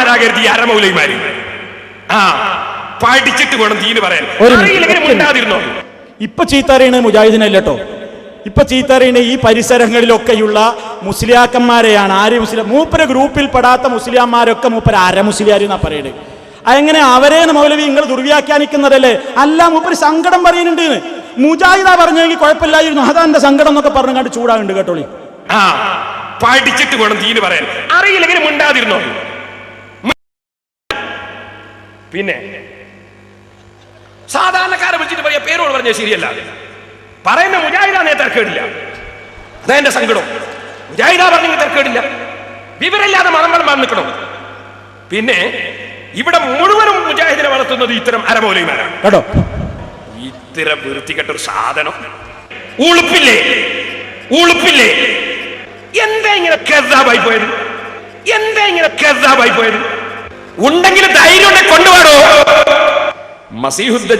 മഹാന്മാരാകരുത് ഈ അരമൗലൈമാര്? ആ പഠിച്ചിട്ട് വേണം തീന് പറയാൻ. മിണ്ടാതിരുന്നോ? ഇപ്പൊ ചീത്തറിയണ മുജാഹിദിനല്ല കേട്ടോ ഇപ്പൊ ചീത്തറിയണ ഈ പരിസരങ്ങളിലൊക്കെയുള്ള മുസ്ലിയാക്കന്മാരെയാണ്. ആര് മുസ്ലിം? മൂപ്പര ഗ്രൂപ്പിൽ പെടാത്ത മുസ്ലിയാന്മാരൊക്കെ മൂപ്പര അര മുസ്ലിയാർ എന്നാ പറയുന്നത് അതെങ്ങനെ അവരെ മൗലവി നിങ്ങൾ ദുർവ്യാഖ്യാനിക്കുന്നതല്ലേ? അല്ല മൂപ്പര് സങ്കടം പറയുന്നുണ്ട് മുജാഹിദ മുജാഹിദാ പറഞ്ഞെങ്കിൽ കുഴപ്പമില്ലായിരുന്നു. അതാ എന്റെ സങ്കടം എന്നൊക്കെ പറഞ്ഞു കണ്ട് ചൂടാകുന്നുണ്ട് കേട്ടോളി. ആ പഠിച്ചിട്ട് വേണം തീന് പറയാൻ. അറിയില്ലെങ്കിൽ മിണ്ടാതിരുന്നോ? പിന്നെ സാധാരണക്കാരെ വിളിച്ചിട്ട് പറയാ പേരോട് പറഞ്ഞ ശരിയല്ല. പറയുന്ന മുജാഹിദാന്നേ തർക്കേടില്ല അതാ എന്റെ സങ്കടം. മുജാഹിദ പറഞ്ഞെങ്കിൽ തർക്കേടില്ല വിവരമില്ലാതെ മതം വളം നിൽക്കണം. പിന്നെ ഇവിടെ മുഴുവനും മുജാഹിദിനെ വളർത്തുന്നത് ഇത്തരം അരമോലയുമാരാണ് കേട്ടോ? ഇത്തരം വൃത്തികെട്ട ഒരു സാധനം. ഉളുപ്പില്ലേ? ഉളുപ്പില്ലേ? എന്താ ഇങ്ങനെ കെസാബായി പോയത്? എന്താ ഇങ്ങനെ കെസാബായി പോയത്? ഉണ്ടെങ്കിൽ ധൈര്യം കൊണ്ടുപോടോ മസീഹുദ്ദ